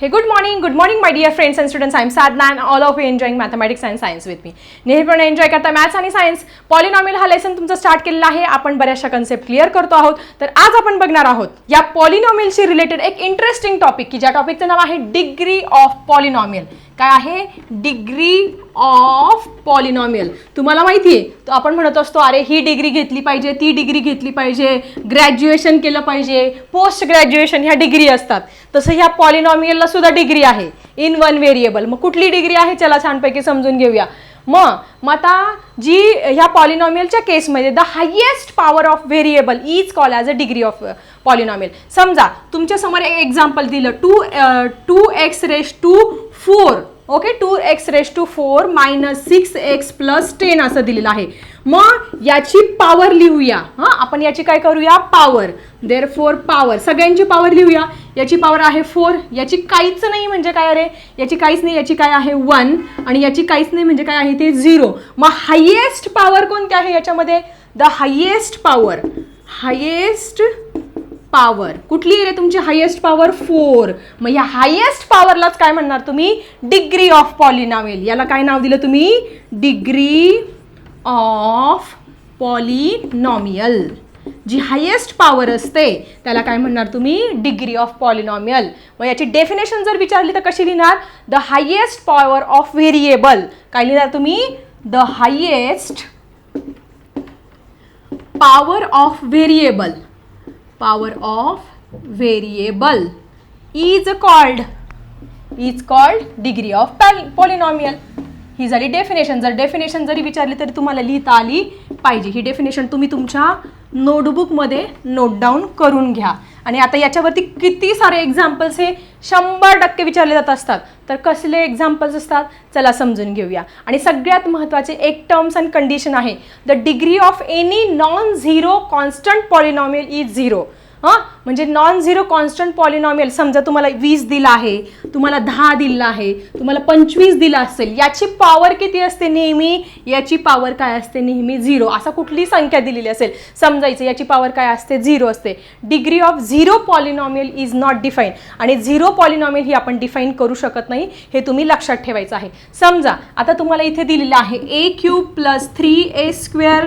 Hey good morning good morning my dear friends friends students I am Sadna and all of you enjoying mathematics and science with me नेहमीपणे enjoy करता maths आणि science polynomial हा lesson तुमचा start केलेला आहे. आपण बऱ्याचशा concept clear करतो आहोत. तर आज आपण बघणार आहोत या पॉलिनॉमिलशी रिलेटेड एक इंटरेस्टिंग टॉपिक की ज्या टॉपिकचं नाव आहे डिग्री ऑफ पॉलिनॉमिल काय आहे? डिग्री ऑफ पॉलिनॉमियल तुम्हाला माहिती आहे? तर आपण म्हणत असतो अरे ही डिग्री घेतली पाहिजे ती डिग्री घेतली पाहिजे ग्रॅज्युएशन केलं पाहिजे. पोस्ट ग्रॅज्युएशन ह्या डिग्री असतात. तसं ह्या पॉलिनॉमियलला सुद्धा डिग्री आहे. इन वन व्हेरिएबल मग कुठली डिग्री आहे? चला छानपैकी समजून घेऊया. मग मग आता जी ह्या पॉलिनॉमियलच्या केसमध्ये the highest power of variable is call as a degree of polynomial समजा तुमच्यासमोर एक एक्झाम्पल दिलं. Two two x raise to four okay two x raise to four minus six x plus ten असं दिलेलं आहे. मग याची पॉवर लिहूया. हां? आपण याची काय करूया? पॉवर देर फोर पॉवर सगळ्यांची पॉवर लिहूया. याची पॉवर आहे फोर याची काहीच नाही म्हणजे काय अरे? याची काहीच नाही याची काय आहे वन आणि याची काहीच नाही म्हणजे काय आहे ते झिरो मग हायेस्ट पॉवर कोणती आहे याच्यामध्ये? The highest power highest power कुठली आहे रे तुमची हायेस्ट पॉवर फोर मग या हायेस्ट पॉवरलाच काय म्हणणार तुम्ही? डिग्री ऑफ पॉलिनॉमियल याला काय नाव दिलं तुम्ही? डिग्री ऑफ पॉलिनॉमियल जी हायेस्ट पॉवर असते त्याला काय म्हणणार तुम्ही? डिग्री ऑफ पॉलिनॉमियल मग याची डेफिनेशन जर विचारली तर कशी लिहिणार? The highest power of variable काय लिहिणार तुम्ही? The highest power of variable power of variable. Is called is called degree of poly- polynomial. ही झाली डेफिनेशन जर डेफिनेशन जरी विचारली तरी तुम्हाला लिहिता आली पाहिजे. ही डेफिनेशन तुम्ही तुमच्या नोटबुकमध्ये नोट डाऊन करून घ्या. आणि आता याच्यावरती किती सारे एक्झाम्पल्स हे शंभर टक्के विचारले जात असतात. तर कसले एक्झाम्पल्स असतात? चला समजून घेऊया. आणि सगळ्यात महत्त्वाचे एक टर्म्स अँड कंडिशन आहे. The degree of any non zero constant polynomial is zero हां? म्हणजे नॉन झिरो कॉन्स्टंट पॉलिनॉमियल समजा तुम्हाला वीस दिला आहे तुम्हाला दहा दिला आहे तुम्हाला पंचवीस दिला असेल याची पॉवर किती असते नेहमी? याची पॉवर काय असते नेहमी? झिरो असा कुठली संख्या दिलेली असेल समजायचं याची पॉवर काय असते? झिरो असते. Degree of zero polynomial is not define आणि झिरो पॉलिनॉमियल ही आपण डिफाईन करू शकत नाही हे तुम्ही लक्षात ठेवायचं आहे. समजा आता तुम्हाला इथे दिलेलं आहे a cube plus three a square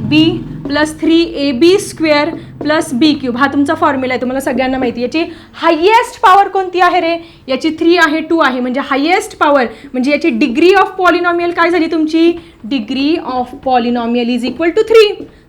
b plus three a b square plus b cube. हा तुमचा फॉर्म्युला आहे तुम्हाला सगळ्यांना माहिती याची हायेस्ट पॉवर कोणती आहे रे? याची थ्री आहे टू आहे. म्हणजे हायेस्ट पॉवर म्हणजे याची डिग्री ऑफ पॉलिनॉमियल काय झाली तुमची? Degree of polynomial is equal to three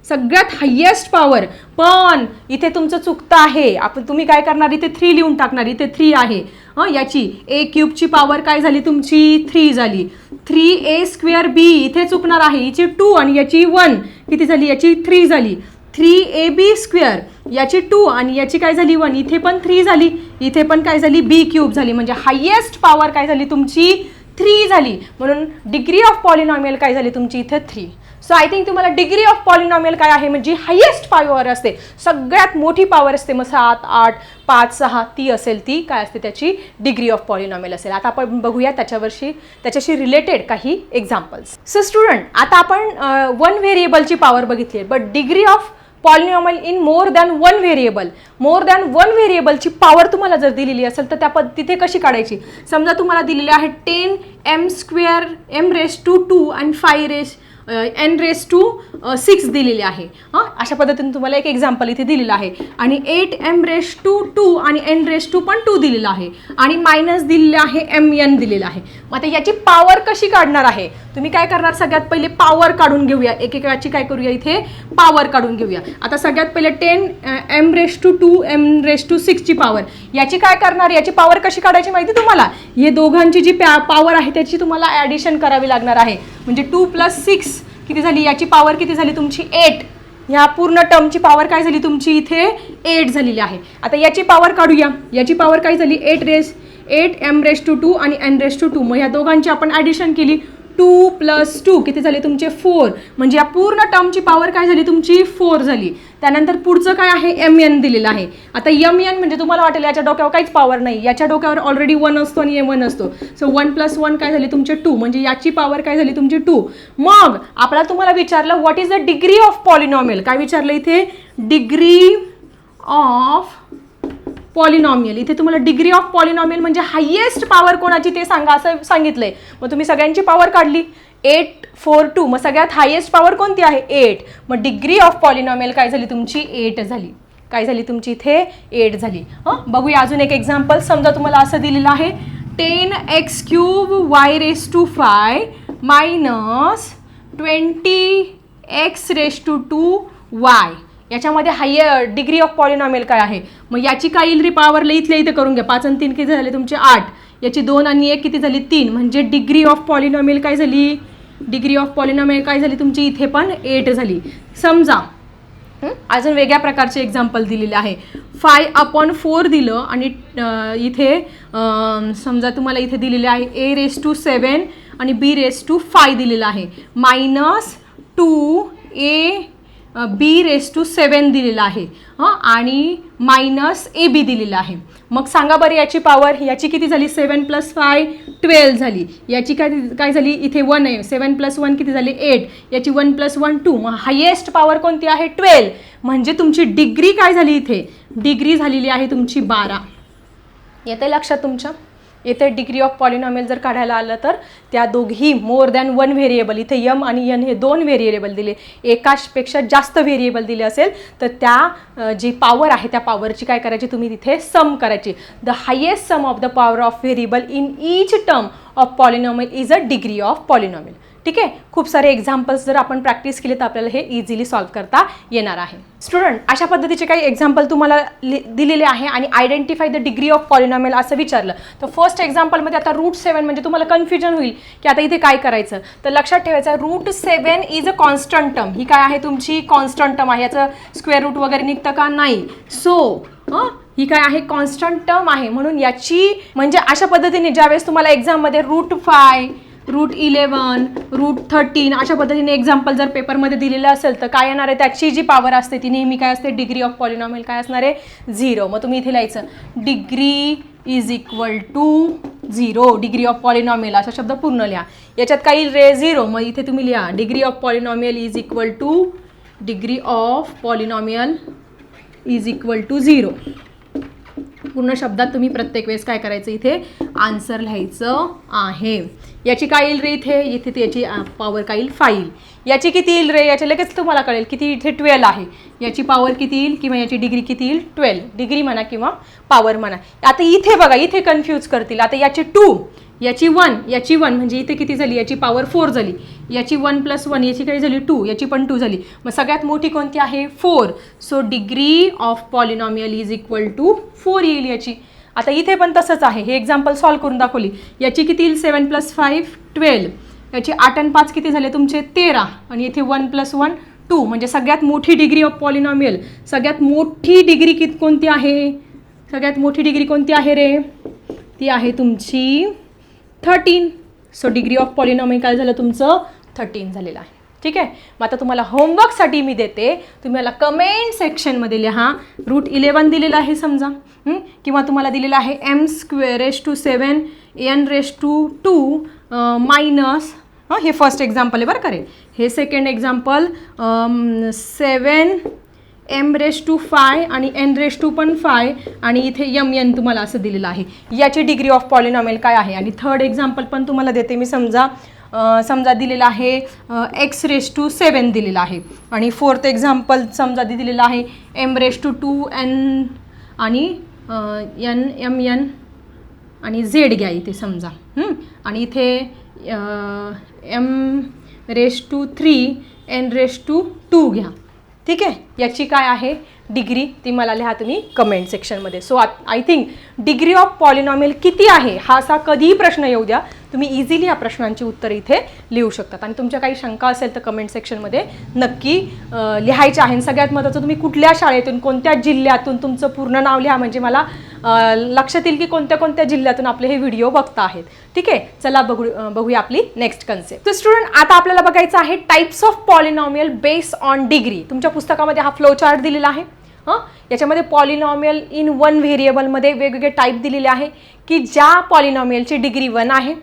सगळ्यात हायेस्ट पॉवर पण इथे तुमचं चुकतं आहे. आपण तुम्ही काय करणार? इथे थ्री लिहून टाकणार. इथे थ्री आहे. हां याची ए क्यूबची पॉवर काय झाली तुमची? थ्री झाली. थ्री ए स्क्वेअर बी इथे चुकणार आहे. हिची टू आणि याची वन किती झाली? याची थ्री झाली. थ्री ए बी स्क्वेअर याची टू आणि याची काय झाली? वन इथे पण थ्री झाली. इथे पण काय झाली? बी क्यूब झाली. म्हणजे हायेस्ट पॉवर काय झाली तुमची? थ्री झाली. म्हणून डिग्री ऑफ पॉलिनॉमियल काय झाली तुमची इथे थ्री सो आय थिंक तुम्हाला डिग्री ऑफ पॉलिनॉमियल काय आहे? म्हणजे हायेस्ट पॉवर असते. सगळ्यात मोठी पॉवर असते. मग सात आठ पाच सहा ती असेल ती काय असते? त्याची डिग्री ऑफ पॉलिनॉमियल असेल. आता आपण बघूया त्याच्यावरशी त्याच्याशी रिलेटेड काही एक्झाम्पल्स सो स्टुडंट आता आपण वन व्हेरिएबलची पॉवर बघितली आहे. But degree of polynomial in more than one variable more than one व्हेरिएबलची पॉवर तुम्हाला जर दिलेली असेल तर त्या पद तिथे कशी काढायची? समजा तुम्हाला दिलेली आहे ten m square m raise to two and five raise n raise to six दिलेली आहे. हां? अशा पद्धतीने तुम्हाला एक एक्झाम्पल इथे दिलेलं आहे. आणि eight m raise to two आणि एन रेस टू पण टू दिलेलं आहे. आणि मायनस दिलेलं आहे एम एन दिलेलं आहे. मग आता याची पॉवर कशी काढणार आहे? तुम्ही काय करणार? सगळ्यात पहिले पॉवर काढून घेऊया. एकेकाची काय करूया इथे? पॉवर काढून घेऊया. आता सगळ्यात पहिले ten m raise to two m raise to सिक्सची power याची काय करणार? याची पॉवर कशी काढायची माहिती तुम्हाला? हे दोघांची जी पॉवर आहे त्याची तुम्हाला ॲडिशन करावी लागणार आहे. म्हणजे टू प्लस सिक्स किती झाली? याची पॉवर किती झाली तुमची? एट ह्या पूर्ण टर्मची पॉवर काय झाली तुमची इथे? एट झालेली आहे. आता याची पॉवर काढूया. याची पॉवर काय झाली? Eight raise eight m raise to two आणि एन रेस टू टू मग ह्या दोघांची आपण ॲडिशन केली. टू प्लस टू किती झाले तुमचे फोर? म्हणजे या पूर्ण टर्मची पॉवर काय झाली? तुमची फोर झाली. त्यानंतर पुढचं काय आहे? एम एन दिलेलं आहे. आता एम एन म्हणजे तुम्हाला वाटेल याच्या डोक्यावर काहीच पॉवर नाही. याच्या डोक्यावर ऑलरेडी वन असतो आणि एम वन असतो. सो वन प्लस वन काय झाली? तुमचे टू म्हणजे याची पॉवर काय झाली? तुमची टू मग आपल्याला तुम्हाला विचारलं what is the degree of polynomial काय विचारलं इथे? डिग्री ऑफ पॉलिनॉमियल इथे तुम्हाला डिग्री ऑफ पॉलिनॉमियल म्हणजे हायेस्ट पॉवर कोणाची ते सांगा असं सांगितलंय. मग तुम्ही सगळ्यांची पॉवर काढली. एट फोर टू मग सगळ्यात हायेस्ट पॉवर कोणती आहे? एट मग डिग्री ऑफ पॉलिनॉमियल काय झाली तुमची? एट झाली. काय झाली तुमची इथे? एट झाली. हं? बघूया अजून एक एक्झाम्पल समजा तुम्हाला असं दिलेलं आहे. Ten x cube y raise to five minus twenty x raise to two y याच्यामध्ये हायर डिग्री ऑफ पॉलिनॉमियल काय आहे? मग याची काय येईल रे? पॉवरला इथल्या इथे करून घ्या. पाच आणि तीन किती झाले? तुमचे आठ. याची दोन आणि एक किती झाली? तीन. म्हणजे डिग्री ऑफ पॉलिनॉमियल काय झाली? डिग्री ऑफ पॉलिनॉमियल काय झाली? तुमची इथे पण एट झाली. समजा अजून वेगळ्या प्रकारचे एक्झाम्पल दिलेले आहे. फाय अपॉन फोर दिलं आणि इथे समजा तुम्हाला इथे दिलेले आहे ए रेस टू सेवन आणि बी रेस टू फाय दिलेलं आहे. Minus two a b raise to seven दिलेलं आहे. हां? आणि मायनस ए बी दिलेला आहे. मग सांगा बरं याची पॉवर याची किती झाली? सेवन प्लस फाय ट्वेल्व झाली. याची काय काय झाली? इथे वन आहे. सेवन प्लस वन किती झाली? एट याची वन प्लस वन टू मग हायेस्ट पॉवर कोणती आहे? ट्वेल्व म्हणजे तुमची डिग्री काय झाली इथे? डिग्री झालेली आहे तुमची बारा. येते लक्षात तुमच्या येथे डिग्री ऑफ पॉलिनॉमियल जर काढायला आलं तर त्या दोघी मोर दॅन वन व्हेरिएबल इथे यम आणि यन हे दोन व्हेरिएबल दिले. एकापेक्षा जास्त व्हेरिएबल दिले असेल तर त्या जी पॉवर आहे त्या पॉवरची काय करायची? तुम्ही तिथे सम करायची. The highest sum of the power of variable in each term of polynomial is a degree of polynomial ठीक आहे? खूप सारे एक्झाम्पल्स जर आपण प्रॅक्टिस केले तर आपल्याला हे इझिली सॉल्व्ह करता येणार आहे. स्टुडंट अशा पद्धतीचे काही एक्झाम्पल तुम्हाला लि- दिलेले आहे आणि identify the degree of polynomial असं विचारलं. तर फर्स्ट एक्झाम्पलमध्ये आता रूट सेवन म्हणजे तुम्हाला कन्फ्युजन होईल की आता इथे काय करायचं? तर लक्षात ठेवायचं root seven is a constant term ही काय आहे तुमची? कॉन्स्टंट टर्म आहे. याचं स्क्वेअर रूट वगैरे निघतं का? नाही. सो हां? ही काय आहे? कॉन्स्टंट टर्म आहे. म्हणून याची म्हणजे अशा पद्धतीने ज्यावेळेस तुम्हाला एक्झाममध्ये root five root eleven root thirteen अशा पद्धतीने एक्झाम्पल जर पेपरमध्ये दिलेलं असेल तर काय येणार आहे? त्याची जी पॉवर असते ती नेहमी काय असते? डिग्री ऑफ पॉलिनॉमिल काय असणार आहे? झिरो मग तुम्ही इथे लिहायचं. Degree is equal to zero degree of polynomial असा शब्द पूर्ण लिहा. याच्यात काही रे झिरो मग इथे तुम्ही लिहा. Degree of polynomial is equal to degree of polynomial is equal to zero पूर्ण शब्दात तुम्ही प्रत्येक वेळेस काय करायचं? इथे आन्सर लिहायचं आहे. याची काय येईल रे इथे? इथे त्याची पॉवर काय येईल? फाईल याची किती येईल रे? याचे लगेच तुम्हाला कळेल किती इथे ट्वेल्व आहे. याची पॉवर किती येईल किंवा याची डिग्री किती येईल? ट्वेल्व डिग्री म्हणा किंवा पॉवर म्हणा. आता इथे बघा इथे कन्फ्यूज करतील. आता याचे टू याची वन याची वन म्हणजे इथे किती झाली? याची पॉवर फोर झाली. याची वन प्लस वन याची काही झाली? टू याची पण टू झाली. मग सगळ्यात मोठी कोणती आहे? Four so degree of polynomial is equal to four येईल याची. आता इथे पण तसंच आहे. हे एक्झाम्पल सॉल्व्ह करून दाखवली. याची किती येईल? सेवन प्लस फाईव्ह ट्वेल्व याची आठ आणि पाच किती झाले? तुमचे तेरा. आणि इथे वन प्लस वन टू म्हणजे सगळ्यात मोठी डिग्री ऑफ पॉलिनॉमियल सगळ्यात मोठी डिग्री कित कोणती आहे? सगळ्यात मोठी डिग्री कोणती आहे रे? ती आहे तुमची thirteen. So degree of polynomial काय झालं तुमचं? थर्टीन झालेलं आहे. ठीक आहे? मग आता तुम्हाला होमवर्कसाठी मी देते. तुम्ही मला कमेंट सेक्शनमध्ये लिहा. रूट इलेवन दिलेलं आहे समजा. किंवा तुम्हाला दिलेलं आहे m square raise to seven n raise to two minus हे? फर्स्ट एक्झाम्पल आहे बरं करेल हे second example seven m raise to five आणि एन रेस टू पण फाय आणि इथे यम एन तुम्हाला असं दिलेलं आहे. याची डिग्री ऑफ पॉलिनॉमेल काय आहे? आणि थर्ड एक्झाम्पल पण तुम्हाला देते मी समजा समजा दिलेलं आहे एक्स रेस टू सेवन दिलेलं आहे. आणि फोर्थ एक्झाम्पल समजा दिलेलं आहे m raise to two n आणि एन एम एन आणि झेड घ्या इथे समजा. आणि इथे m raise to three n raise to two घ्या. ठीक आहे? याची काय आहे? डिग्री ती मला लिहा तुम्ही कमेंट सेक्शनमध्ये so I think degree of polynomial किती आहे? हा असा कधीही प्रश्न येऊ द्या. तुम्ही इझिली या प्रश्नांची उत्तरं इथे लिहू शकतात. आणि तुमच्या काही शंका असेल तर कमेंट सेक्शनमध्ये नक्की लिहायच्या आहे. सगळ्यात महत्त्वाचं तुम्ही कुठल्या शाळेतून कोणत्या जिल्ह्यातून तुमचं पूर्ण नाव लिहा. म्हणजे मला लक्षात येईल की कोणत्या कोणत्या जिल्ह्यातून आपले हे व्हिडिओ बघता आहेत. ठीक आहे? चला बघू बघूया आपली नेक्स्ट कन्सेप्ट तर स्टुडंट आता आपल्याला बघायचं आहे types of polynomial base on degree तुमच्या पुस्तकामध्ये हा फ्लो चार्ट दिलेला आहे. हां? याच्यामध्ये पॉलिनॉमियल इन वन व्हेरिएबलमध्ये वेगवेगळे टाईप दिलेले आहे की ज्या पॉलिनॉमियलची डिग्री वन आहे.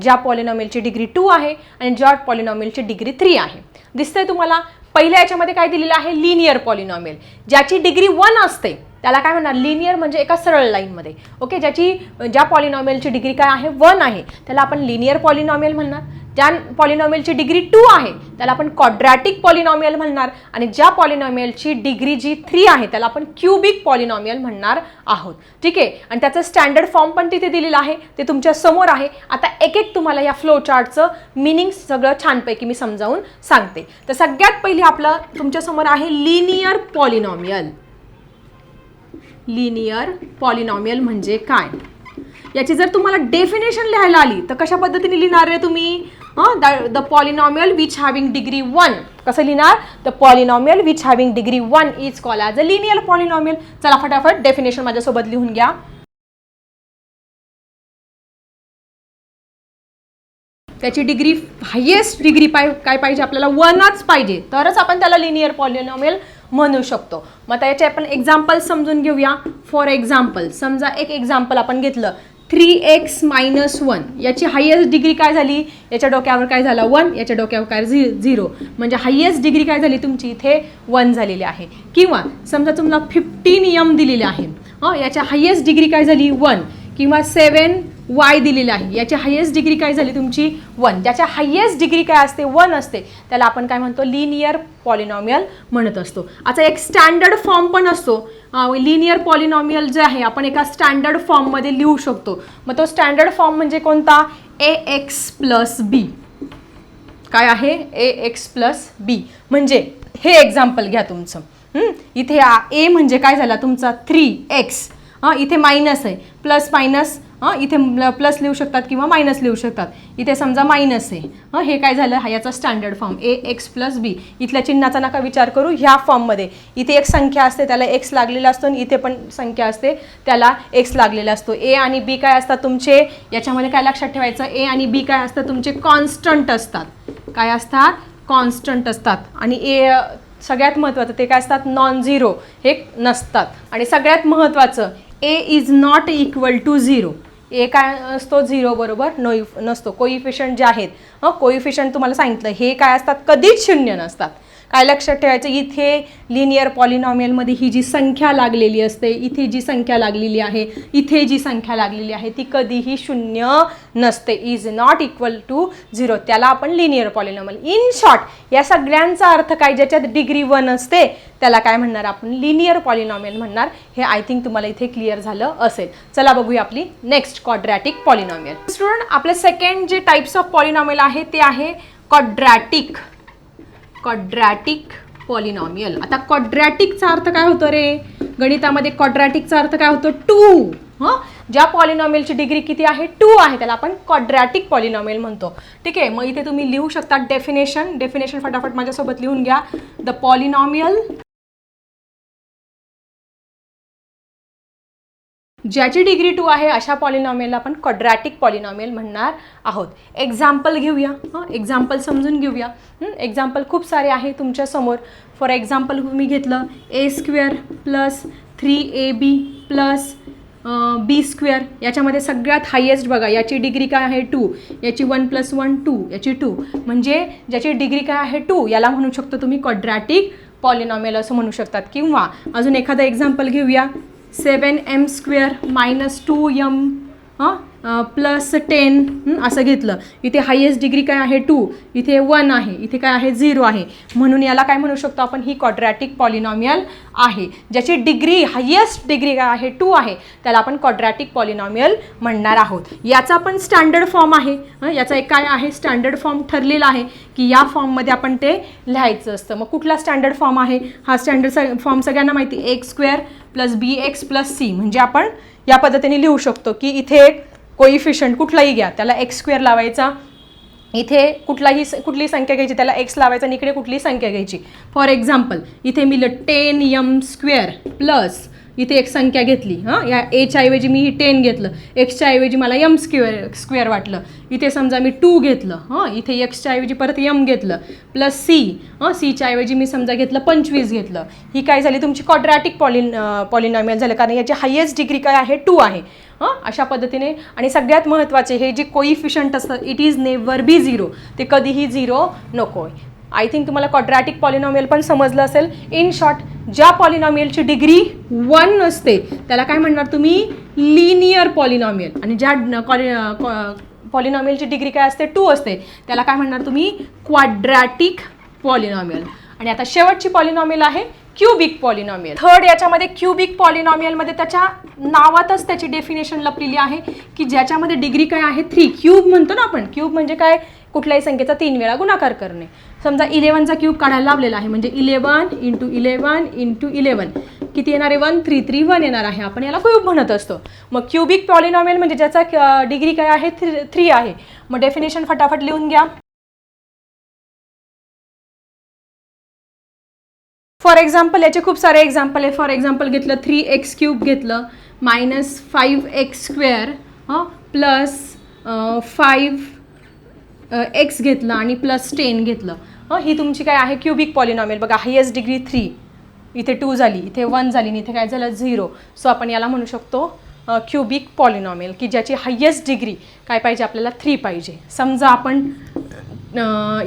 ज्या पॉलिनॉमिलची डिग्री टू आहे आणि ज्या पॉलिनॉमिलची डिग्री थ्री आहे. दिसतंय तुम्हाला? पहिल्या याच्यामध्ये काय दिलेलं आहे? लिनियर पॉलिनॉमिल ज्याची डिग्री वन असते त्याला काय म्हणणार? लिनियर म्हणजे एका सरळ लाईनमध्ये ओके ज्याची ज्या पॉलिनॉमिलची डिग्री काय आहे? वन आहे. त्याला आपण लिनियर पॉलिनॉमियल म्हणणार. ज्या पॉलिनॉमियलची डिग्री टू आहे त्याला आपण क्वाड्रॅटिक पॉलिनॉमियल म्हणणार. आणि ज्या पॉलिनॉमियलची डिग्री जी थ्री आहे त्याला आपण क्युबिक पॉलिनॉमियल म्हणणार आहोत. ठीक आहे? आणि त्याचं स्टँडर्ड फॉर्म पण तिथे दिलेलं आहे. ते तुमच्यासमोर आहे. आता एक एक तुम्हाला या फ्लो चार्टचं मिनिंग सगळं छानपैकी मी समजावून सांगते. तर सगळ्यात पहिली आपलं तुमच्यासमोर आहे लिनियर पॉलिनॉमियल लिनियर पॉलिनॉमियल म्हणजे काय? याची जर तुम्हाला डेफिनेशन लिहायला आली तर कशा पद्धतीने लिहिणार रे तुम्ही? The polynomial which having degree one कसं लिहिणार? The polynomial which having degree one is call as a linear polynomial चला फटाफट डेफिनेशन माझ्यासोबत लिहून घ्या. त्याची डिग्री हायेस्ट डिग्री पाय काय पाहिजे आपल्याला? वनच पाहिजे. तरच आपण त्याला लिनियर पॉलिनॉमियल म्हणू शकतो. मग त्याचे याचे आपण एक्झाम्पल समजून घेऊया. फॉर एक्झाम्पल समजा एक एक्झाम्पल आपण घेतलं. Three x minus one. याची हायेस्ट डिग्री काय झाली? याच्या डोक्यावर काय झालं? वन. याच्या डोक्यावर काय झि झिरो म्हणजे हायेस्ट डिग्री काय झाली? तुमची इथे वन झालेली आहे. किंवा समजा तुम्हाला फिफ्टीन यम दिलेले आहे. हं याच्या हायेस्ट डिग्री काय झाली? वन. किंवा सेवन वाय दिलेलं आहे. याची हायेस्ट डिग्री काय झाली तुमची? वन ज्याच्या हायेस्ट डिग्री काय असते? वन असते. त्याला आपण काय म्हणतो? लिनियर पॉलिनॉमियल म्हणत असतो. आता एक स्टँडर्ड फॉर्म पण असतो. लिनियर पॉलिनॉमियल जे आहे आपण एका स्टँडर्ड फॉर्ममध्ये लिहू शकतो. मग तो स्टँडर्ड फॉर्म म्हणजे कोणता? ए एक्स प्लस बी काय आहे? ए एक्स प्लस बी म्हणजे हे एक्झाम्पल घ्या तुमचं. इथे ए म्हणजे काय झाला? तुमचा थ्री एक्स हां इथे मायनस आहे. प्लस मायनस हां इथे प्लस लिहू शकतात किंवा मायनस लिहू शकतात. इथे समजा मायनस आहे. हां हे काय झालं? हा याचा standard form a x plus b इथल्या चिन्हाचा नका विचार करू. ह्या फॉर्ममध्ये इथे एक संख्या असते त्याला एक्स लागलेला असतो आणि इथे पण संख्या असते त्याला एक्स लागलेला असतो. ए आणि बी काय असतात तुमचे? याच्यामध्ये काय लक्षात ठेवायचं? ए आणि बी काय असतात तुमचे? कॉन्स्टंट असतात. काय असतात? कॉन्स्टंट असतात. आणि ए सगळ्यात महत्त्वाचं ते काय असतात? नॉन झिरो हे नसतात. आणि सगळ्यात महत्त्वाचं a is not equal to zero a काय असतो? झिरो बरोबर. नो नसतो. कोइफिशंट जे आहेत हं कोइफिशियंट तुम्हाला सांगितलं. हे काय असतात? कधीच शून्य नसतात. काय लक्षात ठेवायचं? इथे लिनियर पॉलिनॉमियलमध्ये ही जी संख्या लागलेली असते इथे जी संख्या लागलेली आहे इथे जी संख्या लागलेली आहे ती कधीही शून्य नसते. Is not equal to zero त्याला आपण लिनियर पॉलिनॉमियल इन शॉर्ट या सगळ्यांचा अर्थ काय? ज्याच्यात डिग्री वन असते त्याला काय म्हणणार आपण? लिनियर पॉलिनॉमियल म्हणणार. हे आय थिंक तुम्हाला इथे क्लिअर झालं असेल. चला बघूया आपली नेक्स्ट कॉड्रॅटिक पॉलिनॉमियल स्टुडंट आपले सेकंड जे टाईप्स ऑफ पॉलिनॉमियल आहे ते आहे कॉड्रॅटिक क्वाड्रॅटिक पॉलिनॉमियल आता क्वाड्रॅटिकचा अर्थ काय होतो रे? गणितामध्ये क्वाड्रॅटिकचा अर्थ काय होतो? टू हां? ज्या पॉलिनॉमियलची डिग्री किती आहे? टू आहे. त्याला आपण क्वाड्रॅटिक पॉलिनॉमियल म्हणतो. ठीक आहे? मग इथे तुम्ही लिहू शकता डेफिनेशन डेफिनेशन फटाफट माझ्यासोबत लिहून घ्या. द पॉलिनॉमियल ज्याची डिग्री टू आहे अशा पॉलिनॉमियलला आपण कॉड्रॅटिक पॉलिनॉमियल म्हणणार आहोत. एक्झाम्पल घेऊया. हां एक्झाम्पल समजून घेऊया. एक्झाम्पल खूप सारे आहे तुमच्यासमोर फॉर एक्झाम्पल मी घेतलं a square plus three a b plus b square याच्यामध्ये सगळ्यात हायेस्ट बघा याची डिग्री काय आहे टू याची वन प्लस वन टू याची टू म्हणजे ज्याची डिग्री काय आहे टू याला म्हणू शकतो तुम्ही कॉड्रॅटिक पॉलिनॉमियल असं म्हणू शकतात. किंवा अजून एखादं एक्झाम्पल घेऊया. Seven M square minus two M हां? प्लस टेन असं घेतलं. इथे हायेस्ट डिग्री काय आहे? टू इथे वन आहे. इथे काय आहे? झिरो आहे. म्हणून याला काय म्हणू शकतो आपण? ही कॉड्रॅटिक पॉलिनॉमियल आहे. ज्याची डिग्री हायेस्ट डिग्री काय आहे? टू आहे. त्याला आपण कॉड्रॅटिक पॉलिनॉमियल म्हणणार आहोत. याचा पण स्टँडर्ड फॉर्म आहे. हं, याचा एक काय आहे? स्टँडर्ड फॉर्म ठरलेला आहे की या फॉर्ममध्ये आपण ते लिहायचं असतं. मग कुठला स्टँडर्ड फॉर्म आहे? हा स्टँडर्ड स फॉर्म सगळ्यांना माहिती. X square plus b x plus c म्हणजे आपण या पद्धतीने लिहू शकतो की इथे एक कोइफिशंट कुठलाही घ्या. त्याला एक्स स्क्वेअर लावायचा. इथे कुठलाही कुठली संख्या घ्यायची? त्याला एक्स लावायचा आणि इकडे कुठली संख्या घ्यायची? फॉर एक्झाम्पल इथे मी टेन यम स्क्वेअर प्लस इथे एक संख्या घेतली हां? या एच्या ऐवजी मी ही टेन घेतलं एक्सच्या ऐवजी मला यम स्क्वेअर स्क्वेअर वाटलं. इथे समजा मी टू घेतलं हां? इथे एक्सच्या ऐवजी परत यम घेतलं प्लस सी हां? सीच्या ऐवजी मी समजा घेतलं पंचवीस घेतलं. ही काय झाली? तुमची कॉड्रॅटिक पॉलिन पॉलिनॉमियल झालं कारण याची हायेस्ट डिग्री काय आहे? टू आहे. हां? अशा पद्धतीने. आणि सगळ्यात महत्त्वाचे हे जे कोइफिशंट असतं it is never be zero ते कधीही झिरो नको आहे आय थिंक तुम्हाला क्वाड्रॅटिक पॉलिनॉमियल पण समजलं असेल. इन शॉर्ट ज्या पॉलिनॉमियलची डिग्री वन असते त्याला काय म्हणणार तुम्ही? लिनियर पॉलिनॉमियल आणि ज्या पॉलिनॉमियलची डिग्री काय असते? टू असते. त्याला काय म्हणणार तुम्ही? क्वाड्रॅटिक पॉलिनॉमियल आणि आता शेवटची पॉलिनॉमियल आहे क्युबिक पॉलिनॉमियल थर्ड याच्यामध्ये क्युबिक पॉलिनॉमियलमध्ये त्याच्या नावातच त्याची डेफिनेशन लपलेली आहे की ज्याच्यामध्ये डिग्री काय आहे? थ्री क्यूब म्हणतो ना आपण. क्यूब म्हणजे काय? कुठल्याही संख्येचा तीन वेळा गुणाकार करणे. समजा इलेवनचा क्यूब काढायला लावलेला आहे म्हणजे eleven into eleven into eleven. किती येणार आहे? वन थ्री थ्री वन येणार आहे. आपण याला क्यूब म्हणत असतो. मग क्युबिक पॉलिनॉमियल म्हणजे ज्याचा डिग्री काय आहे? थ्री थ्री आहे. मग डेफिनेशन फटाफट लिहून घ्या. फॉर एक्झाम्पल याचे खूप सारे एक्झाम्पल आहे. फॉर एक्झाम्पल घेतलं थ्री एक्स क्यूब घेतलं minus five x square plus five x घेतलं आणि प्लस टेन घेतलं. हं ही तुमची काय आहे? क्युबिक पॉलिनॉमियल बघा हायेस्ट डिग्री थ्री इथे टू झाली इथे वन झाली आणि इथे काय झालं? झिरो सो आपण याला म्हणू शकतो क्युबिक पॉलिनॉमियल की ज्याची हायेस्ट डिग्री काय पाहिजे? आपल्याला थ्री पाहिजे. समजा आपण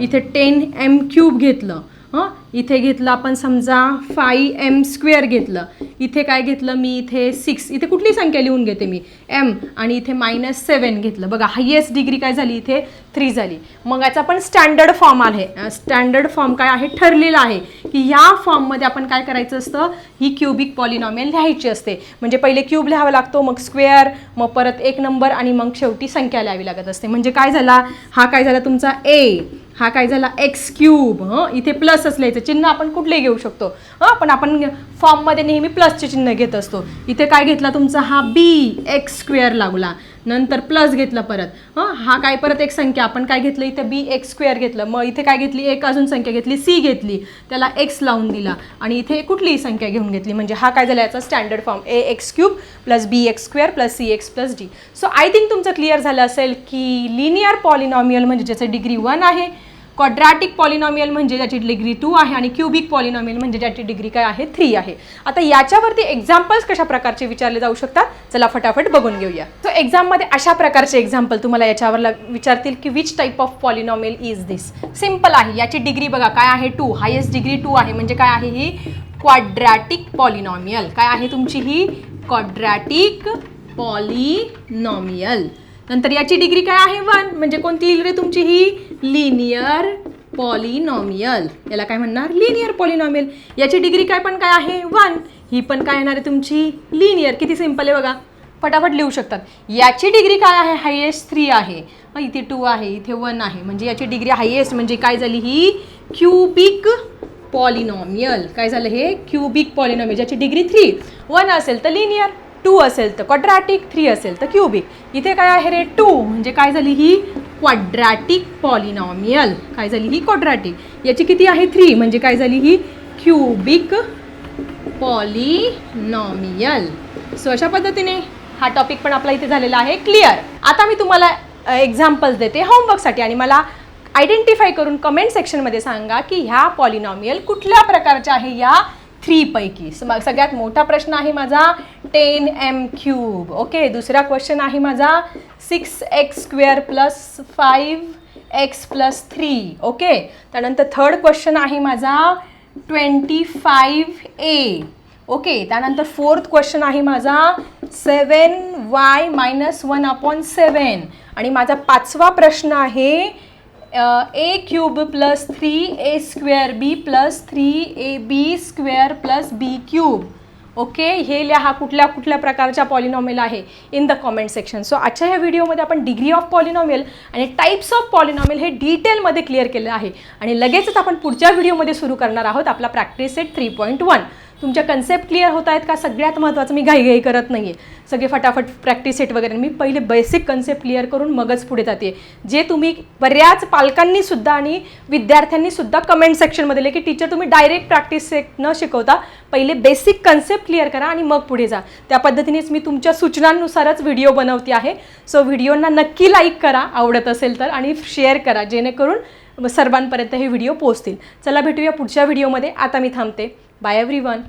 इथे टेन एम क्यूब घेतलं. हं? इथे घेतलं आपण समजा फाय एम स्क्वेअर घेतलं. इथे काय घेतलं मी? इथे सिक्स इथे कुठली संख्या लिहून घेते मी? एम आणि इथे मायनस सेवन घेतलं. बघा हायेस्ट डिग्री काय झाली? इथे थ्री झाली. मग याचा पण स्टँडर्ड फॉर्म आहे. स्टँडर्ड फॉर्म काय आहे? ठरलेला आहे की ह्या फॉर्ममध्ये आपण काय करायचं असतं? ही क्युबिक पॉलिनॉमियल लिहायची असते. म्हणजे पहिले क्यूब लिहावा लागतो मग स्क्वेअर मग परत एक नंबर आणि मग शेवटी संख्या लिहावी लागत असते. म्हणजे काय झाला? हा काय झाला तुमचा? ए हा काय झाला? एक्स क्यूब हं? इथे प्लस असल्याचं चिन्ह आपण कुठले घेऊ शकतो. हां? पण आपण फॉर्ममध्ये नेहमी प्लसचे चिन्ह घेत असतो. इथे काय घेतला तुमचा? हा बी एक्स स्क्वेअर लागला. नंतर प्लस घेतलं परत. हां? हा काय परत एक संख्या? आपण काय घेतलं? इथे बी एक्स स्क्वेअर घेतलं. मग इथे काय घेतली? एक अजून संख्या घेतली. सी घेतली. त्याला एक्स लावून दिला. आणि इथे कुठलीही संख्या घेऊन घेतली. म्हणजे हा काय झाला? याचा standard form A X cube plus B X square plus C X plus D so I think तुमचं क्लिअर झालं असेल की लिनियर पॉलिनॉमियल म्हणजे ज्याचं डिग्री वन आहे क्वाड्रॅटिक पॉलिनॉमियल म्हणजे ज्याची डिग्री टू आहे आणि क्युबिक पॉलिनॉमियल म्हणजे ज्याची डिग्री काय आहे? थ्री आहे. आता याच्यावरती एक्झाम्पल्स कशा प्रकारचे विचारले जाऊ शकतात? चला फटाफट बघून घेऊया. सो एक्झाममध्ये अशा प्रकारचे एक्झाम्पल तुम्हाला याच्यावरला विचारतील की which type of polynomial is this simple आहे. याची डिग्री बघा काय आहे? टू हायेस्ट डिग्री टू आहे. म्हणजे काय आहे ही? क्वाड्रॅटिक पॉलिनॉमियल काय आहे तुमची ही? क्वाड्रॅटिक पॉलिनॉमियल नंतर याची डिग्री काय आहे? वन म्हणजे कोणती येईल रे तुमची ही? लिनियर पॉलिनॉमियल याला काय म्हणणार? लिनियर पॉलिनॉमियल याची डिग्री काय पण काय आहे? वन ही पण काय येणार आहे तुमची? लिनियर किती सिंपल आहे बघा. फटाफट लिहू शकतात. याची डिग्री काय आहे? हायेस्ट थ्री आहे. मग इथे टू आहे इथे वन आहे. म्हणजे याची डिग्री हायेस्ट म्हणजे काय झाली ही? क्यूबिक पॉलिनॉमियल काय झालं हे? क्यूबिक पॉलिनॉमियल ज्याची डिग्री थ्री वन असेल तर लिनियर टू असेल तर क्वाड्रॅटिक थ्री असेल तर क्युबिक इथे काय आहे रे? टू म्हणजे काय झाली ही? क्वाड्रॅटिक पॉलिनॉमियल काय झाली ही? क्वाड्रॅटिक याची किती आहे? थ्री म्हणजे काय झाली ही? क्युबिक पॉलिनॉमियल सो अशा पद्धतीने हा टॉपिक पण आपला इथे झालेला आहे. क्लिअर आता मी तुम्हाला एक्झाम्पल्स देते होमवर्कसाठी आणि मला आयडेंटिफाय करून कमेंट सेक्शनमध्ये सांगा की ह्या पॉलिनॉमियल कुठल्या प्रकारच्या आहे? या थ्रीपैकी. सगळ्यात मोठा प्रश्न आहे माझा टेन एम क्यूब. ओके दुसरा क्वेश्चन आहे माझा six x square plus five x plus three. Okay त्यानंतर थर्ड क्वेश्चन आहे माझा ट्वेंटी फाईव्ह ए ओके त्यानंतर फोर्थ क्वेश्चन आहे माझा seven y minus one upon seven आणि माझा पाचवा प्रश्न आहे a cube plus three a square b plus three a b square plus b cube okay हे लिहा कुठल्या कुठल्या प्रकारच्या पॉलिनॉमियल आहे? In the comment section so आजच्या ह्या व्हिडिओमध्ये आपण डिग्री ऑफ पॉलिनॉमियल आणि टाईप्स ऑफ पॉलिनॉमियल हे डिटेलमध्ये क्लिअर केलं आहे. आणि लगेचच आपण पुढच्या व्हिडिओमध्ये सुरू करणार आहोत आपला practice set three point one तुमच्या कन्सेप्ट क्लिअर होत आहेत का? सगळ्यात महत्त्वाचं मी घाईघाई करत नाही आहे सगळे फटाफट प्रॅक्टिस सेट वगैरे. मी पहिले बेसिक कन्सेप्ट क्लिअर करून मगच पुढे जाते. जे तुम्ही बऱ्याच पालकांनी सुद्धा आणि विद्यार्थ्यांनी सुद्धा कमेंट सेक्शनमध्ये लिहिले की टीचर तुम्ही डायरेक्ट प्रॅक्टिस सेट न शिकवता पहिले बेसिक कन्सेप्ट क्लिअर करा आणि मग पुढे जा. त्या पद्धतीनेच मी तुमच्या सूचनांनुसारच व्हिडिओ बनवते आहे. सो व्हिडिओना नक्की लाईक करा आवडत असेल तर आणि शेअर करा जेणेकरून सर्वांपर्यंत हे व्हिडिओ पोचतील चला भेटूया पुढच्या व्हिडिओमध्ये आता मी थांबते. Bye everyone.